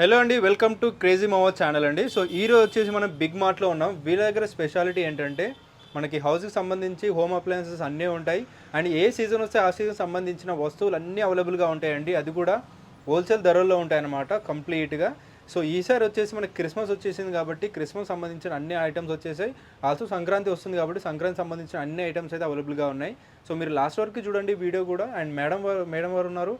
Hello అండి welcome to crazy మోవా channel అండి. సో ఈ రోజు వచ్చేసి మనం బిగ్ మార్ట్లో ఉన్నాం. వీళ్ళ దగ్గర స్పెషాలిటీ ఏంటంటే మనకి హౌస్కి సంబంధించి హోమ్ అప్లయన్సెస్ అన్నీ ఉంటాయి. అండ్ ఏ సీజన్ వస్తే ఆ సీజన్ సంబంధించిన వస్తువులు అన్నీ అవైలబుల్గా ఉంటాయండి. అది కూడా హోల్సేల్ ధరల్లో ఉంటాయన్నమాట కంప్లీట్గా. సో ఈసారి వచ్చేసి మనకి క్రిస్మస్ వచ్చేసింది కాబట్టి క్రిస్మస్ సంబంధించిన అన్ని ఐటమ్స్ వచ్చేసాయి. ఆల్సో సంక్రాంతి వస్తుంది కాబట్టి సంక్రాంతి సంబంధించిన అన్ని ఐటమ్స్ అయితే అవైలబుల్గా ఉన్నాయి. సో మీరు లాస్ట్ వరకు చూడండి వీడియో కూడా. అండ్ మేడం వారు మేడం వారు ఉన్నారు.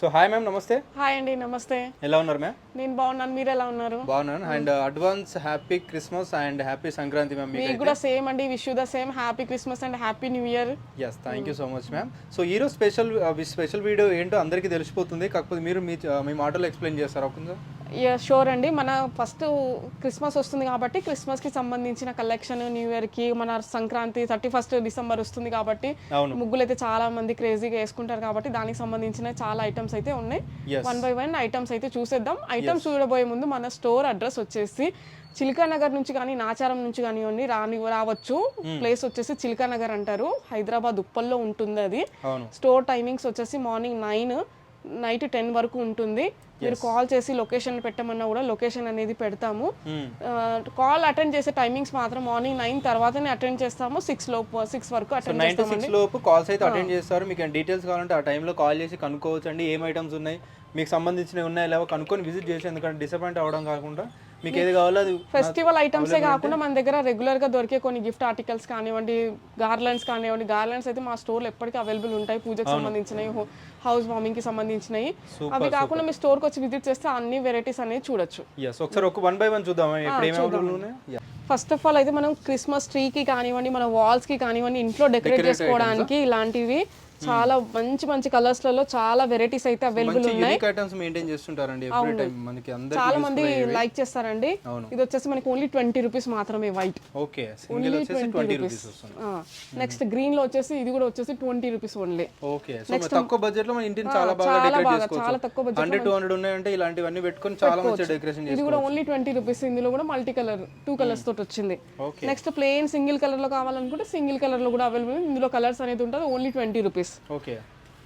సో హాయ్ మ్యామ్ నమస్తే. హాయ్ అండి నమస్తే. ఎలా ఉన్నారు మ్యామ్ నేను బాగున్నాను మీరు ఎలా ఉన్నారు? బాగున్నాను. And advance happy Christmas and happy Sankranti ma'am మీకు కూడా సేమ్ అండి wish the same happy Christmas and happy new year yes thank you so much ma'am so ఈరోజు స్పెషల్ స్పెషల్ వీడియో ఏంటో అందరికీ తెలిసిపోతుంది. కాకపోతే మీరు మీ మీ మాటలో ఎక్స్ప్లెయిన్ చేస్తారా కొంచెం షూర్ అండి. మన ఫస్ట్ క్రిస్మస్ వస్తుంది కాబట్టి క్రిస్మస్కి సంబంధించిన కలెక్షన్ న్యూ ఇయర్కి మన సంక్రాంతి థర్టీ ఫస్ట్ డిసెంబర్ వస్తుంది కాబట్టి ముగ్గులు అయితే చాలా మంది క్రేజీగా వేసుకుంటారు కాబట్టి దానికి సంబంధించిన చాలా ఐటమ్స్ అయితే ఉన్నాయి. వన్ బై వన్ ఐటమ్స్ అయితే చూసేద్దాం. ఐటమ్స్ చూడబోయే ముందు మన స్టోర్ అడ్రస్ వచ్చేసి చిల్కా నగర్ నుంచి కానీ నాచారం నుంచి కానివ్వండి రాని రావచ్చు. ప్లేస్ వచ్చేసి చిల్కా నగర్ అంటారు. హైదరాబాద్ ఉప్పల్లో ఉంటుంది అది. స్టోర్ టైమింగ్స్ వచ్చేసి మార్నింగ్ నైన్ నైట్ టెన్ వరకు ఉంటుంది. మీరు కాల్ చేసి లొకేషన్ పెట్టమన్నా కూడా లొకేషన్ అనేది పెడతాము. Hmm. కాల్ అటెండ్ చేసే టైమింగ్స్ మాత్రం మార్నింగ్ నైన్ తర్వాతనే అటెండ్ చేస్తాము. సిక్స్ లోపు సిక్స్ వరకు అటెండ్ సిక్స్ లోపు కాల్స్ అయితే అటెండ్ చేస్తారు. మీకు డీటెయిల్స్ కావాలంటే ఆ టైంలో కాల్ చేసి కనుక్కోవచ్చు అండి ఏం ఐటమ్స్ ఉన్నాయి? మీకు సంబంధించినవి ఉన్నాయి? లేవో? కనుక్కొని విజిట్ చేసి ఎందుకంటే డిసప్పాయింట్ అవ్వడం కాకుండా మీకు ఏది కావాలో అది ఫెస్టివల్ ఐటమ్సే కాకుండా మన దగ్గర రెగ్యులర్గా దొరికే కొన్ని గిఫ్ట్ ఆర్టికల్స్ కానివ్వండి గార్లెండ్స్ కానివ్వండి గార్లెండ్స్ అయితే మా స్టోర్లో ఎప్పటికీ అవైలబుల్ ఉంటాయి. పూజకు సంబంధించినవి హౌస్ వార్మింగ్కి సంబంధించినవి. అవి కాకుండా మీ స్టోర్కి వచ్చి విజిట్ చేస్తే అన్ని వెరైటీస్ అనేది చూడొచ్చు. ఒకసారి ఒక వన్ బై వన్ చూద్దాం. ఫస్ట్ ఆఫ్ ఆల్ అయితే మనం క్రిస్మస్ ట్రీకి కానివ్వండి మన వాల్స్కి కానివ్వండి ఇంట్లో డెకరేట్ చేసుకోవడానికి ఇలాంటివి చాలా మంచి మంచి కలర్స్లలో చాలా వెరైటీస్ అయితే అవైలబుల్ ఐటమ్స్ మెయింటైన్ చేస్తుంటారండి ఎవ్రీ టైం మనకి చాలా మంది లైక్ చేస్తారండి. ఇది వచ్చేసి మనకి ఓన్లీ ట్వంటీ రూపీస్ మాత్రమే వైట్ ఓకే. సింగిల్ వచ్చేసి ట్వంటీ రూపీస్ నెక్స్ట్ గ్రీన్లో వచ్చేసి ఇది కూడా వచ్చేసి twenty rupees only okay. So తక్కువ బడ్జెట్లో మన ఇంటిని చాలా బాగా చాలా డెకరేట్ తక్కువ budget హండ్రెడ్ టూ హండ్రెడ్ ఉన్నాయంటే ఇలాంటివన్నీ పెట్టుకొని చాలా మంచి డెకరేషన్ ఇది కూడా ఓన్లీ ట్వంటీ రూపీస్ ఇందులో కూడా మల్టీ కలర్ టూ కలర్స్ తోటి వచ్చింది. నెక్స్ట్ ప్లెయిన్ సింగిల్ కలర్లో కావాలనుకుంటే సింగిల్ కలర్లో కూడా అవైలబుల్ ఇందులో కలర్స్ అనేది ఉంటుంది only twenty rupees okay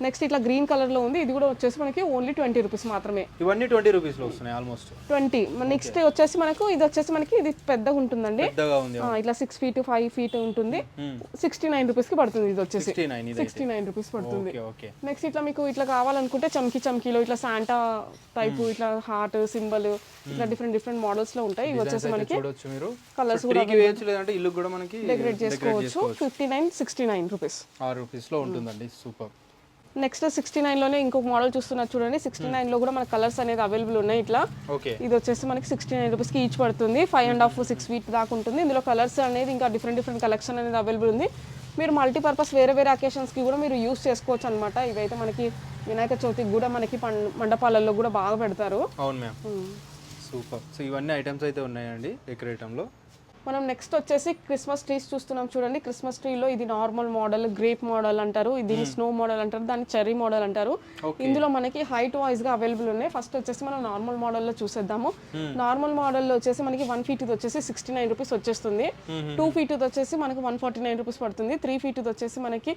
next ఇట్లా గ్రీన్ కలర్లో ఉంది. ఇది కూడా వచ్చేసి మనకి ఓన్లీ ట్వంటీ రూపీస్ మాత్రమే. ఇవన్నీ ట్వంటీ రూపీస్లో వస్తున్నాయి ఆల్మోస్ట్ ట్వంటీ నెక్స్ట్ వచ్చేసి మనకు ఇది వచ్చేసి మనకి ఇది పెద్దగా ఉంటుందండి. ఇట్లా సిక్స్ ఫీట్ ఫైవ్ ఫీట్ ఉంటుంది. సిక్స్టీ నైన్ రూపీస్కి పడుతుంది ఇది వచ్చేసి. సిక్స్టీ నైన్ రూపీస్ పడుతుంది. నెక్స్ట్ ఇట్లా మీకు ఇట్లా కావాలనుకుంటే చమ్కీ చమ్కీలో ఇట్లా శాంటా టైపు ఇట్లా హార్ట్ సింబల్ ఇట్లా డిఫరెంట్ డిఫరెంట్ మోడల్స్లో ఉంటాయి. ఇవి వచ్చేసి మనకి కలర్స్ ఇల్లు కూడా మనకి డెకరేట్ చేసుకోవచ్చు. Fifty nine sixty nine rupees ఆరు రూపీస్లో ఉంటుందండి. సూపర్ నెక్స్ట్ సిక్స్టీ నైన్లోనే ఇంకొక మోడల్ చూస్తున్నారు చూడండి. సిక్స్టీ నైన్లో కూడా మన కలర్స్ అనేది అవైలబుల్ ఉన్నాయి ఇట్లా. ఇది వచ్చేసి మనకి సిక్స్టీ నైన్ రూపీస్కి ఈచ్ పడుతుంది. Five and half six feet దాకా ఉంటుంది. ఇందులో కలర్స్ అనేది ఇంకా డిఫరెంట్ డిఫరెంట్ కలెక్షన్ అనేది అవైలబుల్ ఉంది. మీరు మల్టీపర్పస్ వేరే వేరే అకేషన్స్కి కూడా మీరు యూస్ చేసుకోవచ్చు అనమాట ఇవైతే మనకి వినాయక చవితికి కూడా మనకి మండపాలలో కూడా బాగా పెడతారు. అవును మ్యామ్ సూపర్. సో ఇవన్నీ ఐటమ్స్ అయితే ఉన్నాయండి డెకరేటంలో మనం నెక్స్ట్ వచ్చేసి క్రిస్మస్ ట్రీస్ చూస్తున్నాం చూడండి. క్రిస్మస్ ట్రీలో ఇది నార్మల్ మోడల్ గ్రేప్ మోడల్ అంటారు దీన్ని స్నో మోడల్ అంటారు దాన్ని చెర్రీ మోడల్ అంటారు. ఇందులో మనకి హైట్ వైజ్గా అవైలబుల్ ఉన్నాయి. ఫస్ట్ వచ్చేసి మనం నార్మల్ మోడల్లో చూసేద్దాము. నార్మల్ మోడల్లో వచ్చేసి మనకి వన్ ఫీట్ వచ్చేసి సిక్స్టీ నైన్ రూపీస్ వచ్చేస్తుంది టూ ఫీట్ వచ్చేసి మనకి వన్ ఫార్టీ నైన్ రూపీస్ పడుతుంది త్రీ ఫీట్ వచ్చేసి మనకి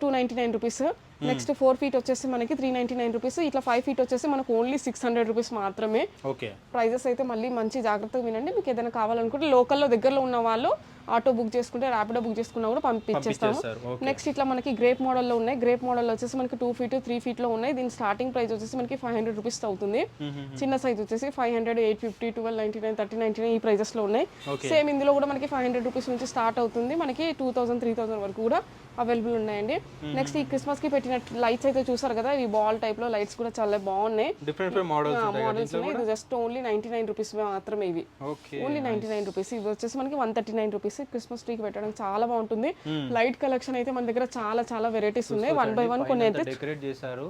two ninety nine rupees next four feet వచ్చేసి మనకి త్రీ నైంటీ నైన్ రూపీస్ ఇట్లా ఫైవ్ ఫీట్ వచ్చేసి మనకు ఓన్లీ సిక్స్ హండ్రెడ్ రూపీస్ మాత్రమే. ప్రైజెస్ అయితే మళ్ళీ మంచి జాగ్రత్తగా వినండి. మీకు ఏదైనా కావాలనుకుంటే దగ్గరలో ఉన్న వాళ్ళు ఆటో బుక్ చేసుకుంటే ర్యాపిడో బుక్ చేసుకున్నా కూడా పంపించేస్తాము. నెక్స్ట్ ఇట్లా మనకి గ్రేప్ మోడల్లో ఉన్నాయి. గ్రేప్ మోడల్ వచ్చేసి మనకి టూ ఫీట్ త్రీ ఫీట్లో ఉన్నాయి. దీని స్టార్టింగ్ ప్రైస్ వచ్చేసి మనకి ఫైవ్ హండ్రెడ్ రూపీస్ అవుతుంది. చిన్న సైజ్ వచ్చేసి five hundred eight fifty twelve ninety nine thirty ninety nine ఈ ప్రైజెస్లో ఉన్నాయి. సేమ్ ఇందులో కూడా మనకి ఫైవ్ హండ్రెడ్ రూపీస్ నుంచి స్టార్ట్ అవుతుంది. మనకి టూ థౌసండ్ త్రీ థౌసండ్ వరకు కూడా అవైలబుల్ ఉన్నాయండి. నెక్స్ట్ ఈ క్రిస్మస్కి పెట్టిన లైట్స్ అయితే చూసారు కదా ఇవి బాల్ టైప్లో లైట్స్ కూడా చాలా బాగున్నాయి. డిఫరెంట్ మోడల్స్ ఇది just only ninety nine rupees మాత్రమే ఇవి. ఓన్లీ నైన్టీ నైన్ రూపీస్ ఇవి వచ్చేసి మనకి one thirty nine rupees Christmas ట్రీకి పెట్టడం చాలా బాగుంటుంది. లైట్ కలెక్షన్ అయితే మన దగ్గర చాలా చాలా వెరైటీస్ ఉన్నాయి. వన్ బై వన్ కొన్ని అయితే డెకరేట్ చేశారు.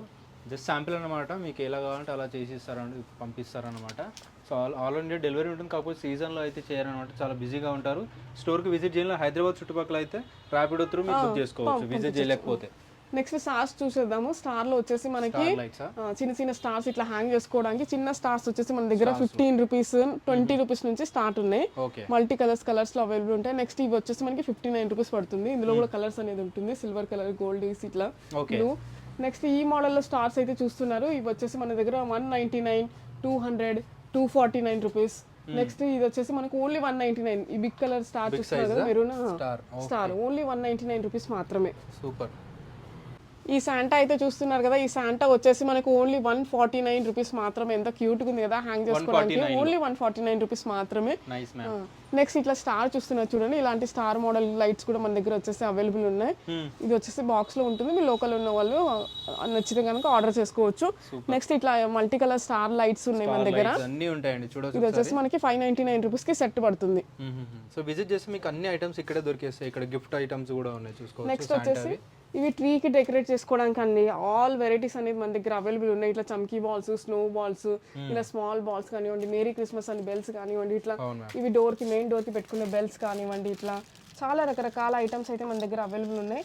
జస్ట్ శాంపిల్ అన్నమాట. మీకు ఎలా కావాలంటే అలా చేసి ఇస్తారని పంపిస్తారనమాట సో ఆల్ ఇండియా డెలివరీ ఉంటుంది కాకపోతే సీజన్లో అయితే చేయరనమాట చాలా బిజీగా ఉంటారు. స్టోర్కి విజిట్ చేయాలి హైదరాబాద్ చుట్టుపక్కల అయితే ర్యాపిడో త్రూ మీకు బుక్ చేసుకోవచ్చు. విజిట్ చేయలేకపోతే. నెక్స్ట్ స్టార్స్ చూసేద్దాము. స్టార్లో వచ్చేసి మనకి చిన్న చిన్న స్టార్స్ ఇట్లా హ్యాంగ్ చేసుకోవడానికి చిన్న స్టార్స్ వచ్చేసి మన దగ్గర ఫిఫ్టీన్ రూపీస్ ట్వంటీ రూపీస్ నుంచి స్టార్ట్ ఉన్నాయి. మల్టీ కలర్స్ కలర్స్లో అవైలబుల్ ఉంటాయి. నెక్స్ట్ ఇవి వచ్చేసి మనకి ఫిఫ్టీ నైన్ రూపీస్ పడుతుంది. ఇందులో కూడా కలర్స్ అనేది ఉంటుంది. సిల్వర్ కలర్ గోల్డ్ ఇట్లా బ్లూ నెక్స్ట్ ఈ మోడల్లో స్టార్స్ అయితే చూస్తున్నారు. ఇవి వచ్చేసి మన దగ్గర one ninety nine two hundred two forty nine rupees next ఇది వచ్చేసి మనకు ఓన్లీ వన్ నైన్టీ నైన్ ఈ బిగ్ కలర్ స్టార్ చూస్తున్నారు కదా maroon star only one ninety nine rupees మాత్రమే. సూపర్ ఈ శాంటా అయితే చూస్తున్నారు కదా ఈ శాంటా వచ్చేసి మనకు only one forty nine rupees మాత్రమే. ఎంత క్యూట్ ఉంది కదా హ్యాంగ్ చేసుకోవడానికి. Only one forty nine rupees మాత్రమే. నెక్స్ట్ ఇట్లా స్టార్ చూస్తున్నారు చూడండి. ఇలాంటి స్టార్ మోడల్ లైట్స్ కూడా మన దగ్గర వచ్చేసి అవైలబుల్ ఉన్నాయి. ఇది వచ్చేసి బాక్స్లో ఉంటుంది. మీ లోకల్ ఉన్న వాళ్ళు నచ్చితే కనుక ఆర్డర్ చేసుకోవచ్చు. నెక్స్ట్ ఇట్లా మల్టీ కలర్ స్టార్ లైట్స్ ఉన్నాయి మన దగ్గర. ఇది వచ్చేసి మనకి ఫైవ్ నైన్టీ నైన్ రూపీస్కి సెట్ పడుతుంది. సో విజిట్ చేస్తే మీకు అన్ని ఐటమ్స్ ఇక్కడే దొరికేస్తాయి. ఇక్కడ గిఫ్ట్ ఐటమ్స్ కూడా ఉన్నాయి. చూసుకోవచ్చు నెక్స్ట్ వచ్చేసి ఇవి ట్రీకి డెకరేట్ చేసుకోవడానికి అండి ఆల్ వెరైటీస్ అనేది మన దగ్గర అవైలబుల్ ఉన్నాయి. ఇట్లా చమ్కీ బాల్స్ స్నో బాల్స్ ఇలా స్మాల్ బాల్స్ కానివ్వండి మేరీ క్రిస్మస్ అని బెల్స్ కానివ్వండి ఇట్లా ఇవి డోర్కి మెయిన్ డోర్కి పెట్టుకునే బెల్స్ కానివ్వండి ఇట్లా చాలా రకరకాల ఐటమ్స్ అయితే మన దగ్గర అవైలబుల్ ఉన్నాయి.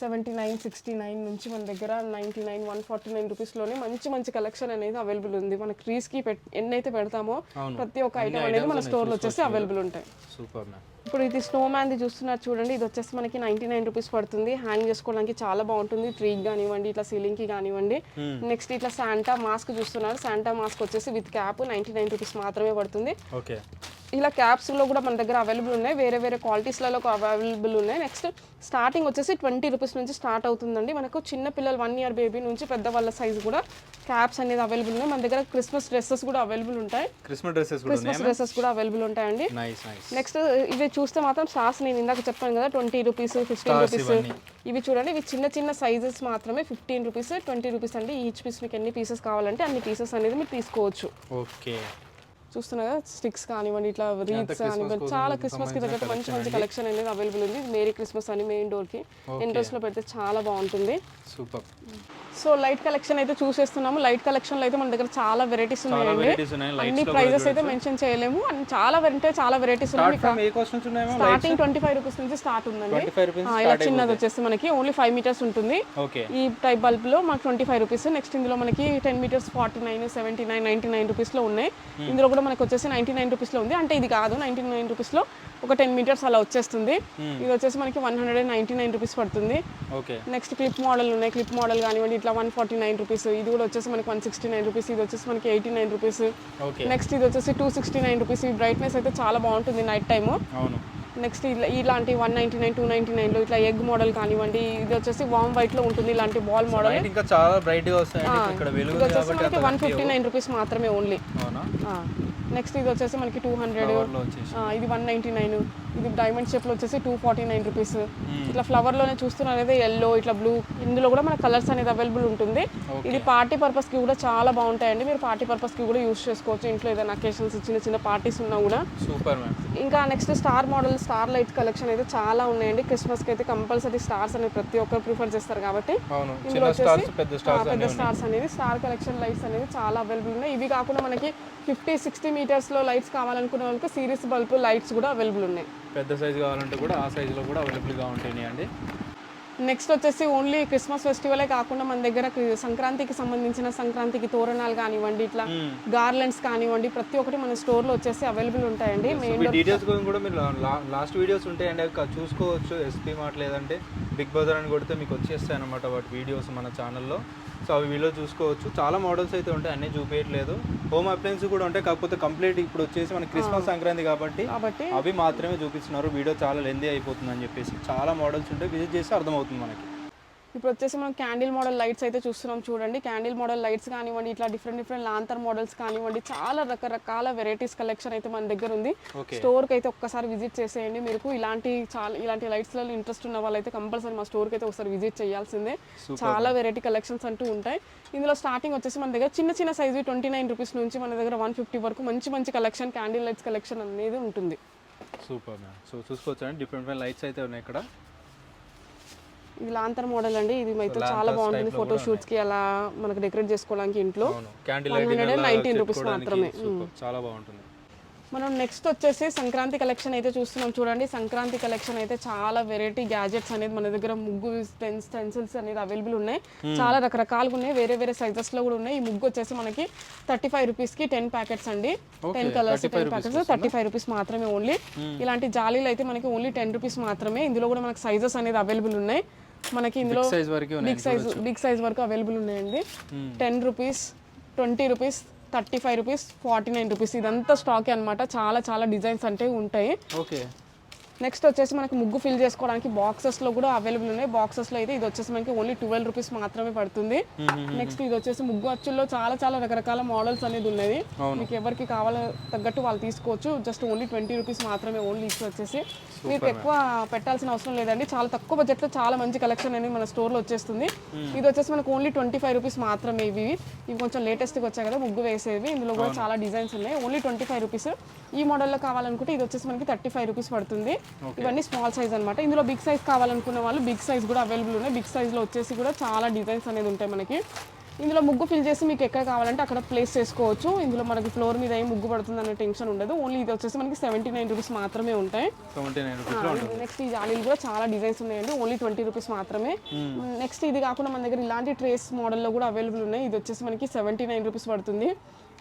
సెవెంటీ నైన్ సిక్స్టీ నైన్ నుంచి మన దగ్గర ninety nine one forty nine రూపీస్లోనే మంచి మంచి కలెక్షన్ అనేది అవైలబుల్ ఉంది. మన ట్రీస్కి పెట్ ఎన్నైతే పెడతామో. ప్రతి ఒక్క ఐటమ్ అనేది మన స్టోర్లో వచ్చేసి అవైలబుల్ ఉంటాయి. సూపర్ ఇప్పుడు ఇది స్నో మ్యాన్ది చూస్తున్నారు చూడండి. ఇది వచ్చేసి మనకి నైంటీ నైన్ రూపీస్ పడుతుంది. హ్యాంగ్ చేసుకోవడానికి చాలా బాగుంటుంది. ట్రీకి కానివ్వండి ఇట్లా సీలింగ్కి కానివ్వండి. నెక్స్ట్ ఇట్లా శాంటా మాస్క్ చూస్తున్నారు. శాంటా మాస్క్ వచ్చేసి with cap ninety nine rupees మాత్రమే పడుతుంది. ఓకే. ఇలా క్యాప్స్లో కూడా మన దగ్గర అవైలబుల్ ఉన్నాయి. వేరే వేరే క్వాలిటీస్లలో అవైలబుల్ ఉన్నాయి. నెక్స్ట్ స్టార్టింగ్ వచ్చేసి ట్వంటీ రూపీస్ నుంచి స్టార్ట్ అవుతుందండి. మనకు చిన్న పిల్లలు వన్ ఇయర్ బేబీ నుంచి పెద్ద వాళ్ళ సైజ్ కూడా క్యాప్స్ అనేది అవైలబుల్ ఉన్నాయి. మన దగ్గర క్రిస్మస్ డ్రెస్సెస్ కూడా అవైలబుల్ ఉంటాయి. క్రిస్మస్ డ్రెస్సెస్ క్రిస్మస్ డ్రెస్సెస్ కూడా అవైలబుల్ ఉంటాయండి. నెక్స్ట్ ఇవి చూస్తే మాత్రం స్టార్స్ నేను ఇందాక చెప్పాను కదా ట్వంటీ రూపీస్ ఫిఫ్టీన్ రూపీస్. ఇవి చూడండి ఇవి చిన్న చిన్న సైజెస్ మాత్రమే ఫిఫ్టీన్ రూపీస్ ట్వంటీ రూపీస్ అండి. ఈచ్ పీస్ మీకు ఎన్ని పీసెస్ కావాలంటే అన్ని పీసెస్ అనేది మీరు తీసుకోవచ్చు. ఓకే చూస్తున్నా కదా? స్టిక్స్ కానివ్వండి ఇట్లా రీల్స్ కానివ్వండి చాలా క్రిస్మస్కి తగ్గట్టు మంచి మంచి కలెక్షన్ అనేది అవైలబుల్ ఉంది. మేరీ క్రిస్మస్ అని మెయిన్ డోర్కి. ఎంట్రన్స్లో పెడితే చాలా బాగుంటుంది. సూపర్ సో లైట్ కలెక్షన్ అయితే చూసేస్తున్నాము. లైట్ కలెక్షన్లో అయితే మన దగ్గర చాలా వెరైటీస్ ఉన్నాయండి. అన్ని ప్రైజెస్ అయితే మెన్షన్ చేయలేము. అన్ని చాలా అంటే చాలా వెరైటీస్ ఉన్నాయి. స్టార్టింగ్ ట్వంటీ ఫైవ్ రూపీస్ నుంచి స్టార్ట్ ఉందండి. ఇలా చిన్నది వచ్చేసి మనకి ఓన్లీ ఫైవ్ మీటర్స్ ఉంటుంది. ఓకే. ఈ టైప్ బల్బ్లో మనకి ట్వంటీ ఫైవ్ రూపీస్ నెక్స్ట్ ఇందులో మనకి ten metres forty nine seventy nine ninety nine రూపీస్లో ఉన్నాయి. ఇందులో కూడా మనకి వచ్చేసి నైన్టీ నైన్ రూపీస్లో ఉంది. అంటే ఇది కాదు నైన్టీ నైన్ రూపీస్లో ఒక టెన్ మీటర్స్ అలా వచ్చేస్తుంది. ఇది వచ్చేసి మనకి one hundred and ninety nine rupees పడుతుంది. ఓకే. నెక్స్ట్ క్లిప్ మోడల్ ఉన్నాయి. క్లిప్ మోడల్ కానివ్వండి ఇట్లా వన్ ఫార్టీ నైన్ రూపీస్ ఇది కూడా వచ్చేసి మనకి వన్ సిక్స్టీ నైన్ రూపీస్ ఇది వచ్చేసి మనకి ఎయిటీ నైన్ రూపీస్ నెక్స్ట్ ఇది వచ్చేసి టూ సిక్స్టీ నైన్ రూపీస్ ఈ బ్రైట్నెస్ అయితే చాలా బాగుంటుంది నైట్ టైము నెక్స్ట్ ఇలా ఇలాంటి one ninety nine two ninety నైన్లో ఇట్లా ఎగ్ మోడల్ కానివ్వండి ఇది వచ్చేసి వామ్ వైట్లో ఉంటుంది ఇలాంటి బాల్ మోడల్ ఇంకా చాలా బ్రైట్గా వస్తాయండి ఇక్కడ వెలుగు ఇది వచ్చేసి మనకి వన్ ఫిఫ్టీ నైన్ రూపీస్ మాత్రమే ఓన్లీ నెక్స్ట్ ఇది వచ్చేసి మనకి టూ హండ్రెడ్ ఇది వన్ నైంటీ నైన్ ఇది డైమండ్ షేప్లో వచ్చేసి టూ ఫార్టీ నైన్ రూపీస్ ఇట్లా ఫ్లవర్లోనే చూస్తున్నారు అనేది ఎల్లో ఇట్లా బ్లూ ఇందులో కూడా మన కలర్స్ అనేది అవైలబుల్ ఉంటుంది. ఇది పార్టీ పర్పస్కి కూడా చాలా బాగుంటాయండి. మీరు పార్టీ పర్పస్కి కూడా యూస్ చేసుకోవచ్చు. ఇంట్లో ఏదైనా అకేషన్స్ చిన్న చిన్న పార్టీస్ ఉన్నా కూడా. సూపర్ ఇంకా next star model star light collection అయితే చాలా ఉన్నాయండి. క్రిస్మస్కి అయితే కంపల్సరీ స్టార్స్ అనేది ప్రతి ఒక్కరు ప్రిఫర్ చేస్తారు కాబట్టి. ఇందులో వచ్చేసి పెద్ద ఆ, స్టార్స్ పెద్ద స్టార్స్ అనేది స్టార్ కలెక్షన్ లైట్స్ అనేది చాలా అవైలబుల్ ఉన్నాయి. ఇవి కాకుండా మనకి ఫిఫ్టీ సిక్స్టీ మీటర్స్లో లైట్స్ కావాలనుకునే వాళ్ళకి సిరీస్ బల్బ్ లైట్స్ కూడా అవైలబుల్ ఉన్నాయి. పెద్ద సైజ్ కావాలంటే కూడా ఆ సైజులో కూడా అవైలబుల్గా ఉంటాయి అండి. నెక్స్ట్ వచ్చేసి ఓన్లీ క్రిస్మస్ ఫెస్టివలే కాకుండా మన దగ్గర క్రి- సంక్రాంతికి సంబంధించిన సంక్రాంతికి తోరణాలు కానివ్వండి ఇట్లా గార్లెండ్స్ కానివ్వండి ప్రతి ఒక్కటి మన స్టోర్లో వచ్చేసి అవైలబుల్ ఉంటాయండి. మెయిన్ డీటెయిల్స్ కూడా మీరు లాస్ట్ వీడియోస్ ఉంటాయండి. అవి చూసుకోవచ్చు ఎస్పీ మార్ట్ లేదంటే బిగ్ బజార్ అని కొడితే మీకు వచ్చేస్తాయి అనమాట వాటి వీడియోస్ మన ఛానల్లో. సో అవి వీడియో చూసుకోవచ్చు. చాలా మోడల్స్ అయితే ఉంటాయి అన్నీ చూపించట్లేదు హోమ్ అప్లయన్స్ కూడా ఉంటాయి కాకపోతే కంప్లీట్ ఇప్పుడు వచ్చేసి మన క్రిస్మస్ సంక్రాంతి కాబట్టి కాబట్టి అవి మాత్రమే చూపిస్తున్నారు. వీడియో చాలా లెందీ అయిపోతుంది అని చెప్పేసి చాలా మోడల్స్ ఉంటాయి. విజిట్ చేస్తే అర్థమవుతుంది. మనకి. ఇప్పుడు వచ్చేసి మనం క్యాండిల్ మోడల్ లైట్స్ అయితే చూస్తున్నాం చూడండి. క్యాండిల్ మోడల్ లైట్స్ కానివ్వండి ఇట్లా డిఫరెంట్ డిఫరెంట్ లాంతర్ మోడల్స్ కానివ్వండి చాలా రకరకాల వెరైటీస్ కలెక్షన్ అయితే మన దగ్గర ఉంది. స్టోర్కి అయితే ఒక్కసారి విజిట్ చేసేయండి మీకు. ఇలాంటి చాలా ఇలాంటి లైట్స్లలో ఇంట్రెస్ట్ ఉన్న వాళ్ళైతే కంపల్సరీ మా స్టోర్కి అయితే ఒకసారి విజిట్ చేయాల్సిందే. చాలా వెరైటీ కలెక్షన్స్ అంటూ ఉంటాయి. ఇందులో స్టార్టింగ్ వచ్చేసి మన దగ్గర చిన్న చిన్న సైజు ట్వంటీ నైన్ రూపీస్ నుంచి మన దగ్గర వన్ ఫిఫ్టీ వరకు మంచి మంచి కలెక్షన్ క్యాండిల్ లైట్స్ కలెక్షన్ అనేది ఉంటుంది. Super ma'am. సో చూసుకోవచ్చు? డిఫరెంట్ లైట్స్ అయితే ఉన్నాయి ఇక్కడ. ఇది లాంతర్ మోడల్ అండి. ఇది అయితే చాలా బాగుంటుంది ఫోటో షూట్స్కి అలా మనకు డెకరేట్ చేసుకోవడానికి ఇంట్లో. 119 rupees మాత్రమే. చాలా బాగుంటుంది. మనం నెక్స్ట్ వచ్చేసి సంక్రాంతి కలెక్షన్ అయితే చూస్తున్నాం. చూడండి సంక్రాంతి కలెక్షన్ అయితే చాలా వెరైటీ గ్యాజెట్స్ అనేది మన దగ్గర ముగ్గు పెన్స్ పెన్సిల్స్ అనేది అవైలబుల్ ఉన్నాయి. చాలా రకరకాలుగా ఉన్నాయి. వేరే వేరే సైజెస్లో కూడా ఉన్నాయి. ఈ ముగ్గు వచ్చేసి మనకి థర్టీ ఫైవ్ రూపీస్కి టెన్ ప్యాకెట్స్ అండి. Ten colours ten packets thirty five rupees మాత్రమే ఓన్లీ ఇలాంటి జాలీలు అయితే మనకి ఓన్లీ టెన్ రూపీస్ మాత్రమే. ఇందులో కూడా మనకి సైజెస్ అనేది అవైలబుల్ ఉన్నాయి. మనకి ఇందులో సైజ్ వరకు బిగ్ సైజ్ బిగ్ సైజ్ వరకు అవైలబుల్ ఉన్నాయండి. Ten rupees twenty rupees thirty five rupees forty nine rupees ఇదంతా స్టాకే అనమాట చాలా చాలా డిజైన్స్ అంటే ఉంటాయి. ఓకే నెక్స్ట్ వచ్చేసి మనకి ముగ్గు ఫిల్ చేసుకోవడానికి బాక్సెస్లో కూడా అవైలబుల్ ఉన్నాయి. బాక్సెస్లో అయితే ఇది వచ్చేసి మనకి ఓన్లీ ట్వెల్వ్ రూపీస్ మాత్రమే పడుతుంది. నెక్స్ట్ ఇది వచ్చేసి ముగ్గు అచ్చుల్లో చాలా చాలా రకరకాల మోడల్స్ అనేది ఉన్నది మీకు ఎవరికి కావాలో తగ్గట్టు వాళ్ళు తీసుకోవచ్చు. జస్ట్ ఓన్లీ ట్వంటీ రూపీస్ మాత్రమే ఓన్లీ ఇచ్చి వచ్చేసి మీకు ఎక్కువ పెట్టాల్సిన అవసరం లేదండి. చాలా తక్కువ బడ్జెట్లో చాలా మంచి కలెక్షన్ అనేది మన స్టోర్లో వచ్చేస్తుంది. ఇది వచ్చేసి మనకు ఓన్లీ ట్వంటీ ఫైవ్ రూపీస్ మాత్రమే ఇవి. ఇవి కొంచెం లేటెస్ట్గా వచ్చాయి కదా ముగ్గు వేసేవి. ఇందులో కూడా చాలా డిజైన్స్ ఉన్నాయి. ఓన్లీ ట్వంటీ ఫైవ్ రూపీస్ ఈ మోడల్లో కావాలనుకుంటే ఇది వచ్చేసి మనకి థర్టీ ఫైవ్ రూపీస్ పడుతుంది. ఇవన్నీ స్మాల్ సైజ్ అన్నమాట. ఇందులో బిగ్ సైజ్ కావాలనుకున్న వాళ్ళు బిగ్ సైజ్ కూడా అవైలబుల్ ఉన్నాయి. బిగ్ సైజ్లో వచ్చేసి కూడా చాలా డిజైన్స్ అనేది ఉంటాయి మనకి. ఇందులో ముగ్గు ఫిల్ చేసి మీకు ఎక్కడ కావాలంటే అక్కడ ప్లేస్ చేసుకోవచ్చు. ఇందులో మనకి ఫ్లోర్ మీద ఏం ముగ్గు పడుతుంది అనే టెన్షన్ ఉండదు. ఓన్లీ ఇది వచ్చేసి మనకి సెవెంటీ నైన్ రూపీస్ మాత్రమే ఉంటాయి. నెక్స్ట్ ఈ జాలీలు కూడా చాలా డిజైన్స్ ఉన్నాయండి. ఓన్లీ ట్వంటీ రూపీస్ మాత్రమే. నెక్స్ట్ ఇది కాకుండా మన దగ్గర ఇలాంటి ట్రేస్ మోడల్లో కూడా అవైలబుల్ ఉన్నాయి. ఇది వచ్చేసి మనకి సెవెంటీ నైన్ రూపీస్ పడుతుంది.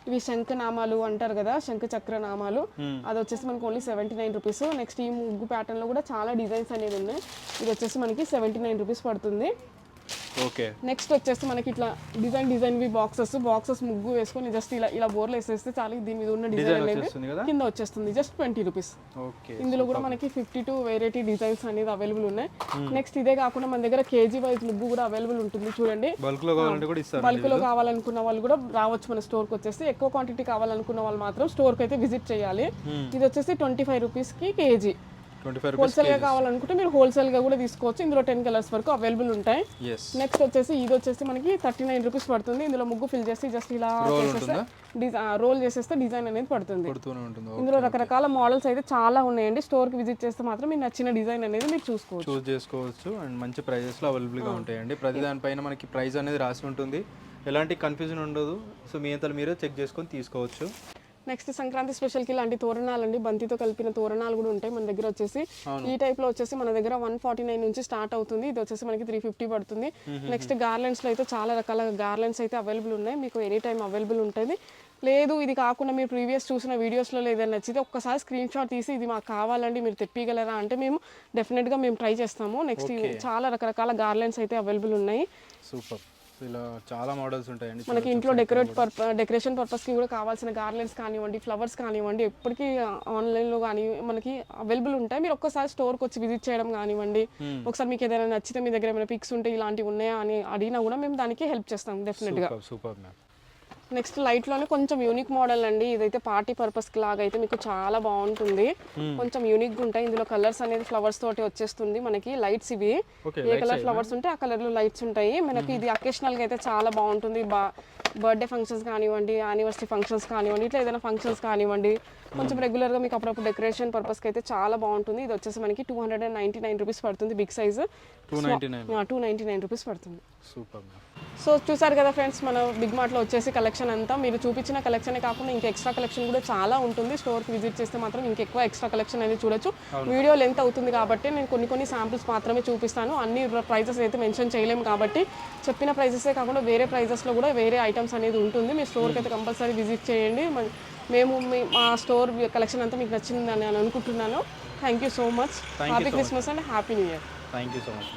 ఇవి శంఖనామాలు అంటారు కదా శంఖ చక్ర నామాలు అది వచ్చేసి మనకి only seventy nine rupees next ఈ ముగ్గు ప్యాటర్న్లో కూడా చాలా డిజైన్స్ అనేవి ఉన్నాయి. ఇది వచ్చేసి మనకి సెవెంటీ నైన్ రూపీస్ పడుతుంది. ఓకే నెక్స్ట్ వచ్చేసి మనకి ఇట్లా design design V boxes boxes ముగ్గు వేసుకొని జస్ట్ ఇలా ఇలా బోర్లు వేసేస్తే చాలు. దీని మీద ఉన్న డిజైన్ అనేది కదా? వచ్చేస్తుంది. జస్ట్ ట్వంటీ రూపీస్ ఓకే ఇందులో కూడా మనకి ఫిఫ్టీ టూ వెరైటీ డిజైన్స్ అనేది అవైలబుల్ ఉన్నాయి. నెక్స్ట్ ఇదే కాకుండా మన దగ్గర కేజీ వైజ్ ముగ్గు కూడా అవైలబుల్ ఉంటుంది. చూడండి. బల్క్లో కావాలంటే కూడా ఇస్తారు. బల్క్లో కావాలనుకున్న వాళ్ళు కూడా రావచ్చు మన స్టోర్కి వచ్చేసి. ఎక్కువ క్వాంటిటీ కావాలనుకున్న వాళ్ళు మాత్రం స్టోర్కి అయితే విజిట్ చేయాలి. ఇది వచ్చేసి ట్వంటీ ఫైవ్ రూపీస్కి కేజీ. హోల్సేల్గా కావాలనుకుంటే మీరు హోల్సేల్గా కూడా తీసుకోవచ్చు. ఇందులో టెన్ కలర్స్ వరకు అవైలబుల్ ఉంటాయి. నెక్స్ట్ వచ్చేసి ఇది వచ్చేసి మనకి థర్టీ నైన్ రూపీస్ పడుతుంది. ఇందులో ముగ్గు ఫిల్ చేసి జస్ట్ ఇలా రోల్ చేసేస్తే డిజైన్ అనేది పడుతుంది. ఇందులో రకరకాల మోడల్స్ అయితే చాలా ఉన్నాయండి. స్టోర్కి విజిట్ చేస్తే మాత్రం మీకు నచ్చిన డిజైన్ అనేది మీరు చూసుకోవచ్చు. చూస్ చేసుకోవచ్చు అండ్ మంచి ప్రైజెస్లో అవైలబుల్గా ఉంటాయండి. ప్రతి దానిపైన మనకి ప్రైస్ అనేది రాసి ఉంటుంది. ఎలాంటి కన్ఫ్యూజన్ ఉండదు. సో మీ అంతలో మీరు చెక్ చేసుకొని తీసుకోవచ్చు. నెక్స్ట్ సంక్రాంతి స్పెషల్కి ఇలాంటి తోరణాలు అండి బంతితో కలిపిన తోరణాలు కూడా ఉంటాయి మన దగ్గర వచ్చేసి. ఈ టైప్లో వచ్చేసి మన దగ్గర వన్ ఫార్టీ నైన్ నుంచి స్టార్ట్ అవుతుంది. ఇది వచ్చేసి మనకి త్రీ ఫిఫ్టీ పడుతుంది. నెక్స్ట్ గార్లెండ్స్లో అయితే చాలా రకాల గార్లెండ్స్ అయితే అవైలబుల్ ఉన్నాయి. మీకు ఎనీ టైం అవైలబుల్ ఉంటుంది. లేదు ఇది కాకుండా మీరు ప్రీవియస్ చూసిన వీడియోస్లో ఏదైనా నచ్చితే ఒక్కసారి స్క్రీన్ షాట్ తీసి ఇది మాకు కావాలండి మీరు తెప్పిగలరా అంటే మేము డెఫినెట్గా మేము ట్రై చేస్తాము. నెక్స్ట్ చాలా రకరకాల గార్లెండ్స్ అయితే అవైలబుల్ ఉన్నాయి. సూపర్. ఇలా చాలా మోడల్స్ ఉంటాయండి మనకి ఇంట్లో డెకరేట్ పర్ప డెకరేషన్ పర్పస్కి కూడా కావాల్సిన గార్లెండ్స్ కానివ్వండి ఫ్లవర్స్ కానివ్వండి ఎప్పటికీ ఆన్లైన్లో కానీ మనకి అవైలబుల్ ఉంటాయి. మీరు ఒక్కసారి స్టోర్కి వచ్చి విజిట్ చేయడం కానివ్వండి ఒకసారి మీకు ఏదైనా నచ్చితే మీ దగ్గర ఏమైనా పిక్స్ ఉంటే ఇలాంటివి ఉన్నాయా అని అడిగినా కూడా మేము దానికి హెల్ప్ చేస్తాం డెఫినెట్గా సూపర్ సూపర్ మ్యామ్ నెక్స్ట్ లైట్లోనే కొంచెం యూనిక్ మోడల్ అండి. ఇదైతే పార్టీ పర్పస్కి లాగా అయితే మీకు చాలా బాగుంటుంది. కొంచెం యూనిక్గా ఉంటాయి. ఇందులో కలర్స్ అనేది ఫ్లవర్స్ తోటి వచ్చేస్తుంది మనకి. లైట్స్ ఇవి. ఏ కలర్ ఫ్లవర్స్ ఉంటే ఆ కలర్లో లైట్స్ ఉంటాయి. మనకి ఇది అకేషనల్గా అయితే చాలా బాగుంటుంది. బా బర్త్డే ఫంక్షన్స్ కానివ్వండి యానివర్సరీ ఫంక్షన్స్ కానివ్వండి ఇట్లా ఏదైనా ఫంక్షన్స్ కానివ్వండి కొంచెం రెగ్యులర్గా మీకు అప్పుడప్పుడు డెకరేషన్ పర్పస్కి అయితే చాలా బాగుంటుంది. ఇది వచ్చేసి మనకి two hundred and ninety nine rupees పడుతుంది big size two ninety nine two ninety nine rupees పడుతుంది. సూపర్ సో చూసారు కదా ఫ్రెండ్స్ మన బిగ్ మార్ట్లో వచ్చేసి కలెక్షన్ అంతా. మీరు చూపించిన కలెక్షనే కాకుండా ఇంకా ఎక్స్ట్రా కలెక్షన్ కూడా చాలా ఉంటుంది. స్టోర్కి విజిట్ చేస్తే మాత్రం ఇంకెక్కువ ఎక్స్ట్రా కలెక్షన్ అనేది చూడొచ్చు. వీడియో లెంత్ అవుతుంది కాబట్టి నేను కొన్ని కొన్ని శాంపిల్స్ మాత్రమే చూపిస్తాను. అన్ని ప్రైజెస్ అయితే మెన్షన్ చేయలేము కాబట్టి చెప్పిన ప్రైజెసే కాకుండా వేరే ప్రైజెస్లో కూడా వేరే ఐటమ్స్ అనేది ఉంటుంది. మీ స్టోర్కి అయితే కంపల్సరీ విజిట్ చేయండి. మేము మీ మా స్టోర్ కలెక్షన్ అంతా మీకు నచ్చిందని నేను అనుకుంటున్నాను thank you so much happy Christmas and happy new year thank you so much